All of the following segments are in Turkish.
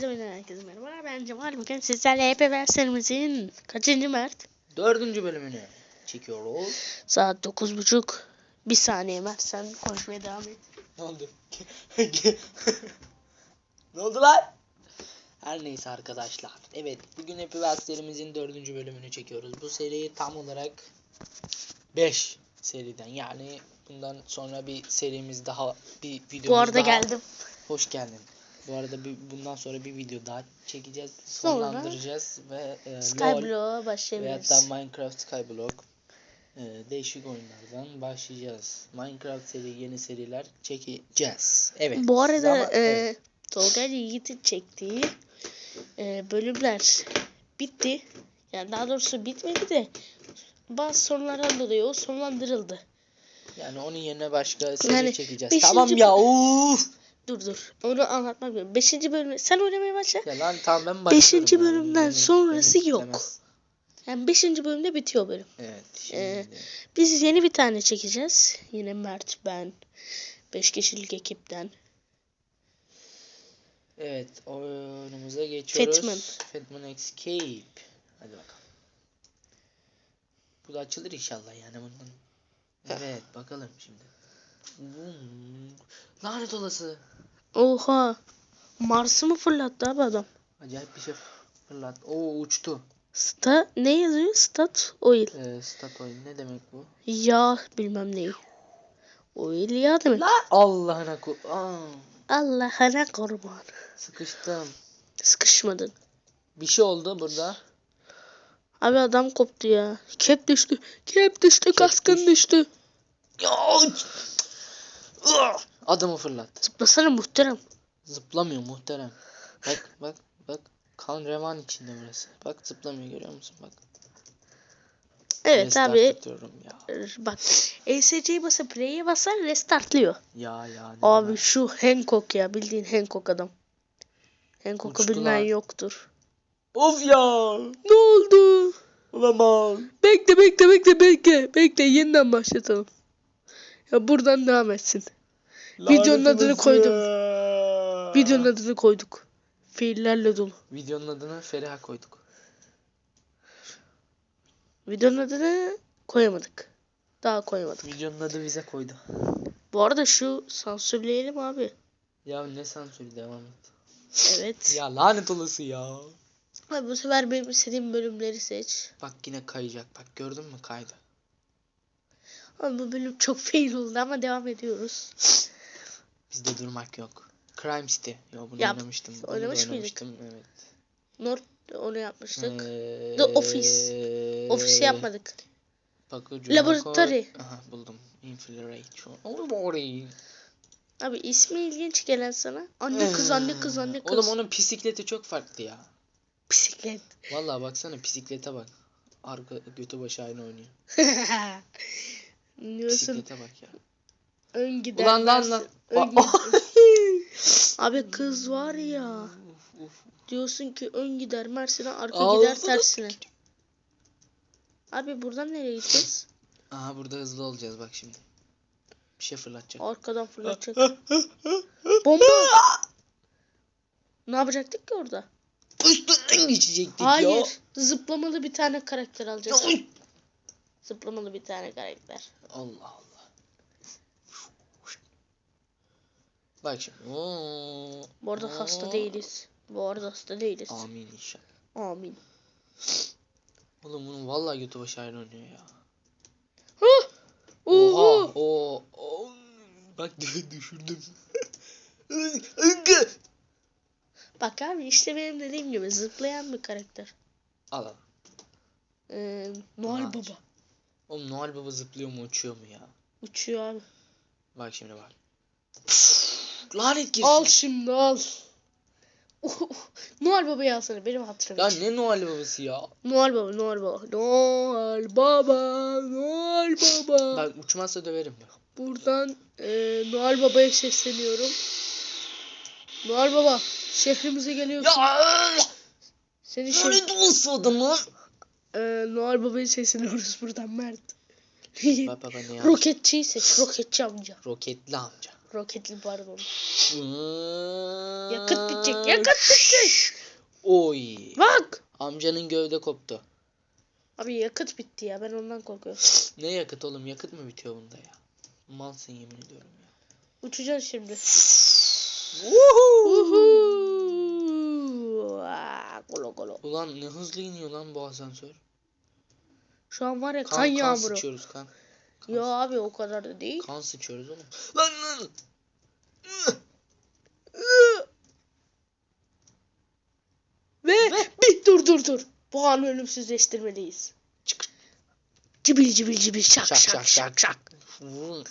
Selamünaleyküm herkese merhaba. Ben Cemal. Bugün sizlerle EP versiyonumuzun kaçıncı Mert? Dördüncü bölümünü çekiyoruz. Saat 9.30. Bir saniye Mert sen konuşmaya devam et. Ne oldu? ne oldu lan? Her neyse arkadaşlar. Evet bugün Wheels serimizin dördüncü bölümünü çekiyoruz. Bu seriyi tam olarak 5 seriden yani bundan sonra bir serimiz daha bir videomuz Bu arada daha. geldim. Hoş geldin. Bu arada bir, bundan sonra bir video daha çekeceğiz. Sonlandıracağız ve e, Skyblock'a veyahut başlayabiliriz. da Minecraft Skyblock e, değişik oyunlardan başlayacağız. Minecraft seri yeni seriler çekeceğiz. Evet. Bu arada Ama- e, evet. Tolga ile Yiğit'in çektiği e, bölümler bitti. Yani daha doğrusu bitmedi de bazı sorunlardan dolayı o sonlandırıldı. yani onun yerine başka seri Yani çekeceğiz. beşinci Tamam ya. Uf. Dur dur. Onu anlatmak lazım. Beşinci bölüm. Sen oynamaya başla. Ya lan tamam ben başlıyorum. Beşinci yani. bölümden Demek- sonrası demek yok. istemez. Yani beşinci bölümde bitiyor bölüm. Evet. Şimdi Ee, Biz yeni bir tane çekeceğiz. Yine Mert, ben, 5 kişilik ekipten. Evet, oyunumuza geçiyoruz. Fatman. Fatman Escape. Hadi bakalım. Bu da açılır inşallah yani bundan. Evet, bakalım şimdi. Hmm. Lanet olası. Oha. Mars'ı mı fırlattı abi adam? Acayip bir şey fırlat. Oo uçtu. Sta ne yazıyor? Stat oil. Ee, stat oyun ne demek bu? Yağ bilmem neyi. Oil yağ demek. La Allah'ına ku. Aa, Allah'ına kurban. sıkıştım. Sıkışmadın. Bir şey oldu burada. Abi adam koptu ya. Kep düştü. Kep düştü. Kaskın düştü. düştü. Ya! Adamı fırlat. Zıplasana muhterem. Zıplamıyor muhterem. Bak bak bak. Kan revan içinde burası. Bak zıplamıyor görüyor musun? Bak. Evet Restart abi. ya. Bak. ESC'yi basıp play'e basar restartlıyor. Ya ya. Abi kadar- şu Hancock ya bildiğin Hancock adam. Hancock'u bilmeyen yoktur. Of ya. Ne oldu? Olamaz. Bekle bekle bekle bekle. Bekle yeniden başlatalım. Ya buradan devam etsin. Videonun adını koydum. Videonun adını koyduk. Fiillerle dolu. Videonun adını Feriha koyduk. Videonun adını koyamadık. Daha koyamadık. Videonun adı bize koydu. Bu arada şu sansürleyelim abi. Ya ne sansürü devam et. Evet. Ya lanet olası ya. Abi bu sefer benim istediğim bölümleri seç. Bak yine kayacak. Bak gördün mü kaydı. Abi bu bölüm çok fail oldu ama devam ediyoruz. Bizde durmak yok. Crime City. Yo bunu Yap. oynamıştım. Bunu Oynamış mıydık? oynamıştım. Evet. North onu yapmıştık. Ee, The Office. Ofisi yapmadık. Bakıcı Laboratury. Aha buldum. Infiltration. Laboratory. Abi ismi ilginç gelen sana. Anne kız anne kız anne kız. Oğlum onun bisikleti çok farklı ya. Bisiklet. Vallahi baksana bisiklete bak. Arka götü başı aynı oynuyor. Diyorsun Bisiklete bak ya. ön gider. Ulan lan lan. ön. Abi kız var ya. Uf, uf. Diyorsun ki ön gider Mersin'e arka Ağzına gider tersine. Abi buradan nereye gideceğiz? Aha burada hızlı olacağız bak şimdi. Bir şey fırlatacak. Arkadan fırlatacak. Bomba. ne yapacaktık ki orada? Üstünden geçecektik ya. Hayır. Zıplamalı bir tane karakter alacağız. Zıplamalı bir tane karakter. Allah Allah. Bak şimdi. Oo. Bu arada hasta Oo. değiliz. Bu arada hasta değiliz. Amin inşallah. Amin. Oğlum bunun vallahi götü başı ayrı oynuyor ya. Oha. Oha. Oo. oo. Bak dü- düşürdüm. Bak abi işte benim dediğim gibi zıplayan bir karakter. Al al. Ee, Noel. Baba. Oğlum Noel Baba zıplıyor mu uçuyor mu ya? Uçuyor abi. Bak şimdi bak. Lanet girsin. Al şimdi al. Noel Baba'yı alsana benim hatırım Ya için. ne Noel Babası ya? Noel Baba, Noel Baba. Noel Baba, Noel Baba. Bak uçmazsa döverim bak. Buradan e, Noel Baba'ya sesleniyorum. Noel Baba, şehrimize geliyorsun. Ya Seni şeh- lanet olası adamı. E, Noel Baba'ya sesleniyoruz buradan Mert. Bak baba ne yapmış? Roketçiyi seç, roketçi amca. Roketli amca. Roketli pardon. Yakıt bitecek. Yakıt bitecek. Oy. Bak. Amcanın gövde koptu. Abi yakıt bitti ya. Ben ondan korkuyorum. Ne yakıt oğlum? Yakıt mı bitiyor bunda ya? Malsın yemin ediyorum ya. Uçacağız şimdi. Ulan ne hızlı iniyor lan bu asansör. Şu an var ya Kan, kan, kan, yağmuru. sıçıyoruz kan. Kan, Yo abi o kadar da değil. kan sıçıyoruz oğlum. Lan lan. Ve, bir dur dur dur. Bu anı ölümsüzleştirmeliyiz. Çık. Cibil cibil cibil şak Şak, şak şak, şak şak.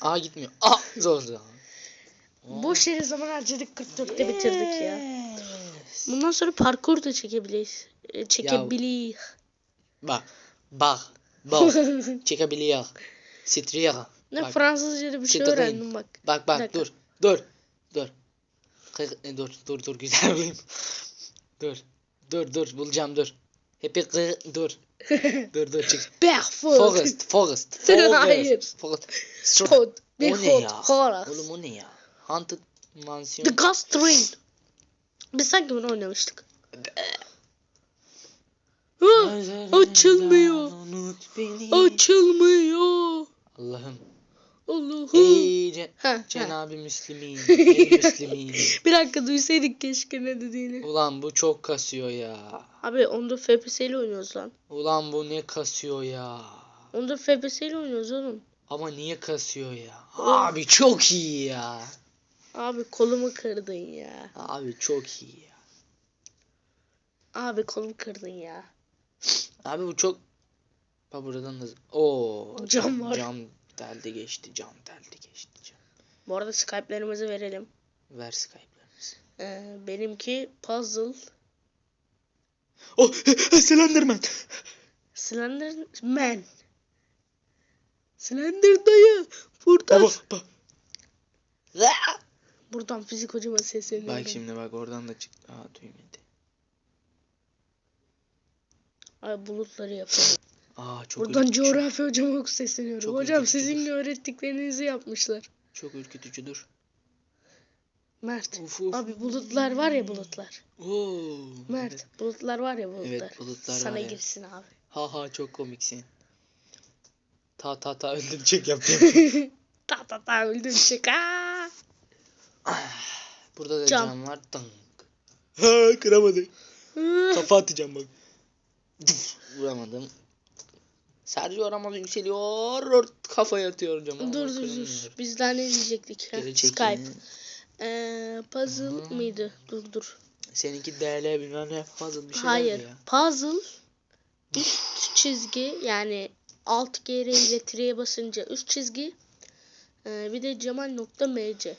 Aa gitmiyor. Aa zor zor. Boş yere zaman harcadık 44'te bitirdik ya. Yes. Bundan sonra parkur da çekebiliriz. E, Çekebiliriz. Bak. Bak. Bak. Çekebiliyor. Striyor. ne Bak. Fransızca'da bir şey Citadin. öğrendim bak. Bak bak dur. Dur. Dur. Kı- e, dur dur dur güzel bulayım. dur. Dur dur bulacağım dur. Hepi kı- dur. dur dur çık. Barefoot. Forest, forest. Hayır. Forest. O ne hot. ya? Horror. Oğlum o ne ya? Haunted Mansion. The Ghost Train. Biz sanki bunu oynamıştık. Ah, açılmıyor. Açılmıyor. Allah'ım. Allah'ım. Ey ce- Ha. Cenab-ı Müslümin. Ey Müslümin. Bir dakika duysaydık keşke ne dediğini. Ulan bu çok kasıyor ya. Abi onda FPS ile oynuyoruz lan. Ulan bu ne kasıyor ya. Onda FPS ile oynuyoruz oğlum. Ama niye kasıyor ya? Abi çok iyi ya. Abi kolumu kırdın ya. Abi çok iyi ya. Abi kolumu kırdın ya. Abi bu çok... Bak buradan da... Oo, Cam var. Cam deldi geçti. Cam deldi geçti. Cam. Bu arada Skype'lerimizi verelim. Ver Skype'larınızı. Ee, benimki Puzzle. Oh! Slenderman! Slenderman. Slender dayı. Buradan. Baba, bak. Buradan fizik hocama sesleniyorum. Bak şimdi bak oradan da çıktı. Aa düğmedi. Ay bulutları yapalım. Aa çok Buradan ürkütücü. coğrafya hocama sesleniyorum. Çok Hocam ürkütücü. sizin öğrettiklerinizi yapmışlar. Çok ürkütücü dur. Mert. Uf, uf. Abi bulutlar var ya bulutlar. Oo. Mert Evet. bulutlar var ya bulutlar. Evet, bulutlar Sana var ya. girsin abi. Ha ha çok komiksin. Ta ta ta öldürecek yaptım. ta ta ta öldüm çık. Aa! Burada da Cam. cam, var. Dınk. Ha kıramadı. Kafa atacağım bak. Vuramadım. Sergio Ramos yükseliyor. Kafaya atıyor cama. ama dur dur dur. Biz daha ne diyecektik? Skype. Ee, puzzle Aha. mıydı? Dur dur. Seninki DL bilmem ne puzzle bir şey Hayır. ya. Puzzle üst çizgi yani alt geri ile tireye basınca üst çizgi ee, bir de cemal.mc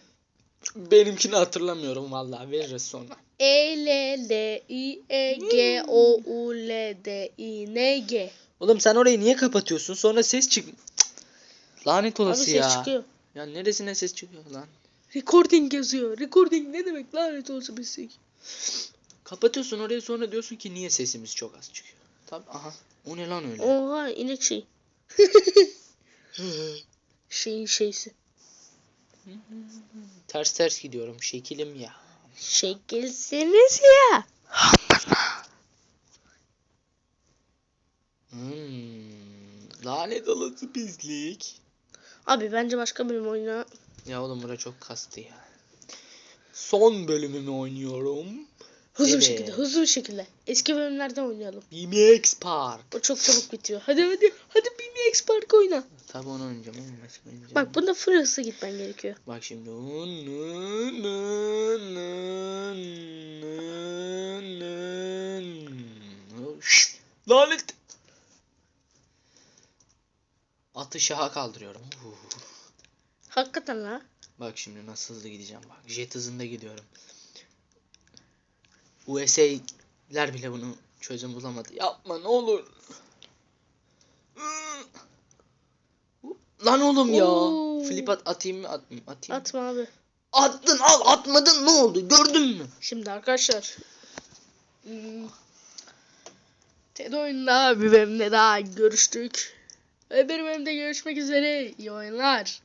Benimkini hatırlamıyorum vallahi veririz sonra. E L L I E G O U L D I N G Oğlum sen orayı niye kapatıyorsun? Sonra ses çık. Cık. Lanet Abi olası ses ya. çıkıyor. Ya neresine ses çıkıyor lan? Recording yazıyor. Recording ne demek lanet olsun bilsek. Kapatıyorsun orayı sonra diyorsun ki niye sesimiz çok az çıkıyor. Tabii aha. O ne lan öyle? Oha inek şey. Şeyin şeysi. Ters ters gidiyorum şekilim ya. Şekilsiniz ya. Hmm, lanet olası pislik. Abi bence başka bölüm oyna. Ya oğlum bura çok kastı ya. Son bölümümü oynuyorum. Hızlı bir Evet. şekilde, hızlı bir şekilde. Eski bölümlerden oynayalım. BMX Park. O çok çabuk bitiyor. Hadi hadi, hadi BMX Park oyna. Tabi onu oynayacağım oğlum başka oynayacağım. Bak bunda full hızlı gitmen gerekiyor. Bak şimdi. Lanet. Atı şaha kaldırıyorum. Hakikaten la. Bak şimdi nasıl hızlı gideceğim bak. Jet hızında gidiyorum. USA'ler bile bunu çözüm bulamadı. Yapma ne olur. Lan oğlum ya. Oo. Flip at atayım mı atmayayım? Atayım. Atma abi. Attın al atmadın ne oldu gördün mü? Şimdi arkadaşlar. Hmm. TED oyununda bir bölümde daha görüştük. Öbür bölümde görüşmek üzere. İyi oyunlar.